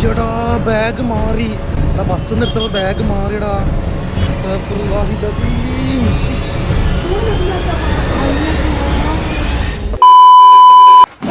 ചേടാ ബാഗ് മാറി. എടാ ബസ് നിർത്തുമ്പോൾ bag മാറിയടാ.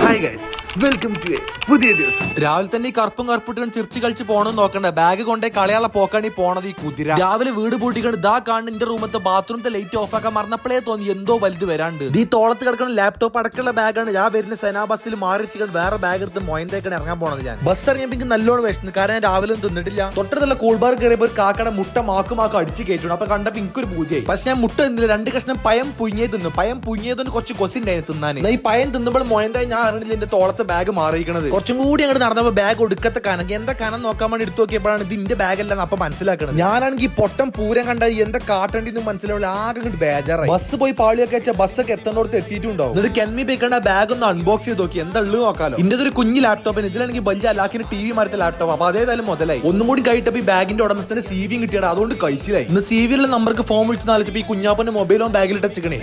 Hi guys welcome to a പുതിയ ദിവസം. രാവിലെ തന്നെ ഈ കറുപ്പും കറുപ്പിട്ടും ചിരിച്ചു കളിച്ച് പോകണം നോക്കണ്ട. ബാഗ് കൊണ്ടേ കളയാളെ പോക്കാണ് ഈ പോണത് ഈ കുതിര. രാവിലെ വീട് പൂട്ടിക്കൊണ്ട് ഇതാ കാണുന്ന എന്റെ റൂമത്തെ ബാത്റൂമത്തെ ലൈറ്റ് ഓഫ് ആക്കാൻ മറന്നപ്പോഴേ തോന്നി എന്തോ വലുത് വരാണ്ട്. ഈ തോളത്ത് കിടക്കുന്ന ലാപ്ടോപ്പ് അടക്കുള്ള ബാഗാണ് ഞാൻ വരുന്ന സെനാ ബസ്സിൽ മാറിച്ചിട്ട് വേറെ ബാഗ് എടുത്ത് മോയന്തേക്കാണ് ഇറങ്ങാൻ പോണത് ഞാൻ. ബസ് ഇറങ്ങിയപ്പോൾ എനിക്ക് നല്ലോണം വിശന്നു. കാരണം ഞാൻ രാവിലെ ഒന്നും തിന്നിട്ടില്ല. തൊട്ടടുത്തുള്ള കൂൾബാർ കയറിയപ്പോൾ ഒരു കാക്കയുടെ മുട്ട മാക്കും മാക്കും അടിച്ച് കയറ്റണം അപ്പൊ കണ്ടപ്പോ എനിക്കൊരു പൂജയായി പക്ഷെ ഞാൻ മുട്ട തിന്നില്ല. രണ്ട് കഷ്ണം പയം പുഞ്ഞേ തിന്നു. പയം പുഞ്ഞേതൊന്ന് കുറച്ച് കൊസി ഉണ്ടായിരുന്നു തിന്നാൻ ഈ പയം തിന്നുമ്പോൾ മോയന്തായി ഞാൻ അറിഞ്ഞില്ല. എന്റെ തോളത്തെ ബാഗ് മാറിയിരിക്കണത്. കുറച്ചും കൂടി അങ്ങോട്ട് നടന്നപ്പോ ബാഗ് ഒടുക്കത്തെ കനം. എന്താ കനം നോക്കാൻ വേണ്ടി എടുത്തു നോക്കിയപ്പോഴാണ് ഇതിന്റെ ഇന്റെ ബാഗ് അല്ലെന്ന് അപ്പൊ മനസ്സിലാക്കണത്. ഞാനാണെങ്കിൽ പൊട്ടം പൂരം കണ്ട എന്താ കാട്ടേണ്ടി എന്ന് മനസ്സിലാവില്ല ആകെ അങ്ങോട്ട് ബേജാറായി. ബസ് പോയി പാളിയൊക്കെ വെച്ചാൽ ബസ്സൊക്കെ എത്തുന്നോടത്ത് എത്തിയിട്ടുണ്ടാവും. എന്നിട്ട് കെൻമി ബേക്കണ്ട ബാഗ് ഒന്ന് അൺബോക്സ് ചെയ്ത് നോക്കി. എന്താ ഉള്ളു നോക്കാലോ. ഇതിന്റെ ഒരു കുഞ്ഞു ലാപ്ടോപ്പിന് ഇതിലാണെങ്കിൽ വലിയ അലാക്കിന് ടി വി മാറത്തെ ലാപ്ടോപ്പ് അപ്പൊ അതേതായാലും മുതലായി. ഒന്നും കൂടി കഴിട്ടപ്പോ ഈ ബാഗിന്റെ ഉടമസ്ഥന് സി വിയും കിട്ടിയത് അതുകൊണ്ട് കഴിച്ചിലായി. ഇന്ന് സി വിയിലുള്ള നമ്പർക്ക് ഫോൺ വിളിച്ച് നാലിച്ചപ്പോ ഈ കുഞ്ഞാപ്പന്റെ മൊബൈലും ബാഗിൽ ഇട്ടച്ചിക്കണേ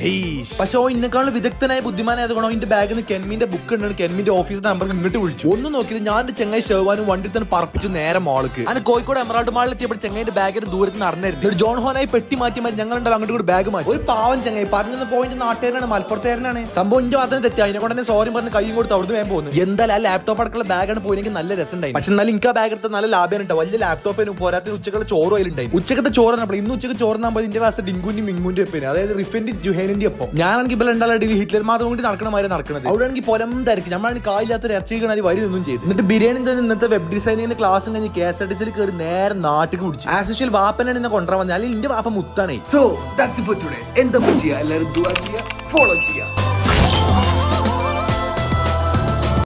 പക്ഷെ ഓ ഇന്നെക്കാളും വിദഗ്ധനായ ബുദ്ധിമാനായത് കൊണ്ടോ ഇതിന്റെ ബാഗിൽ നിന്ന് കെൻമിന്റെ ബുക്ക് ഉണ്ട് കെൻമിന്റെ ഓഫീസ് നമ്പർക്ക് ഇങ്ങോട്ട് വിളിച്ചു. ഒന്ന് നോക്കിയത് ഞാൻ എന്റെ ചെങ്ങായി ഷെവാനും വണ്ടി തന്നെ പറപ്പിച്ചു നേരെ മോൾക്ക് അങ്ങനെ കോഴിക്കോട് എമറാൾഡ് മാളിൽ എത്തിയപ്പോൾ ചെങ്ങായിന്റെ ബാഗിന്റെ ദൂരത്ത് നടന്നായിരുന്നു ഒരു ജോൺ ഹോനായി പെട്ടി മാറ്റി മാറ്റി ഞങ്ങൾ ഉണ്ടല്ലോ അങ്ങോട്ട് കൂടി ബാഗ് മാറ്റി. ഒരു പാവം ചെങ്ങായി. പറഞ്ഞ പോയിന്റ് നാട്ടുകാരനാണ് മലപ്പുറത്തുകാരനാണ്. സംഭവം ഇന്റെ മാത്രം തെറ്റി അതിനെ കൊണ്ട് തന്നെ സോറി പറഞ്ഞ് കൈയും കൊടുത്ത് അവിടുന്ന് വേഗം പോകുന്നു എന്തായാലും ആ ലാപ്ടോപ്പ് അടക്കമുള്ള ബാഗാണ് പോയെങ്കിൽ നല്ല രസമുണ്ടായി പക്ഷെ എന്നാലും എനിക്ക് ആ ബാഗ് എടുത്ത നല്ല ലാഭം ഉണ്ട് വലിയ ലാപ്ടോപ്പിന് പോരാത്തിന് ഉച്ചക്കുള്ള ചോറ് അതിലുണ്ടായി ഉച്ചക്കത്തെ ചോറ് നമ്മൾ ഇന്ന് ഉച്ചയ്ക്ക് ചോറ് നമ്മൾ ഇതിന്റെ ക്ലാസ് ഡിങ്കുന്റെ മിങ്കുന്റെ ഒപ്പം അതായത് റിഫൻഡ് ജുഹേനിന്റെ ഒപ്പം. ഞാനാണെങ്കിൽ ഇപ്പോൾ ഹിറ്റ്ലർ മാത്രം കൂടി നടക്കുന്നത് അവിടെ അവിടെയാണെങ്കിൽ പൊലം തിരക്ക്. നമ്മളാണെങ്കിൽ കായില്ലാത്ത ഇറച്ചി കണാരി ഒന്നും ചെയ്തു. എന്നിട്ട് ബിരിയാണി തന്നെ ഇന്നത്തെ വെബ് ഡിസൈനിങ്ങിന്റെ ക്ലാസ് കഴിഞ്ഞ് കെ എസ് ആർ ടി സിയിൽ കയറി നേരെ നാട്ടിൽ പിടിച്ചു ആസ് യൂഷ്വൽ വാപ്പനാണ് ഇന്ന് കൊണ്ടുവരാൻ വന്നത് അല്ലെങ്കിൽ എന്റെ വാപ്പ മുത്താണ്. So that's it for today എന്താ ചെയ്യുക എല്ലാവരും ദുആ ചെയ്യുക ഫോളോ ചെയ്യുക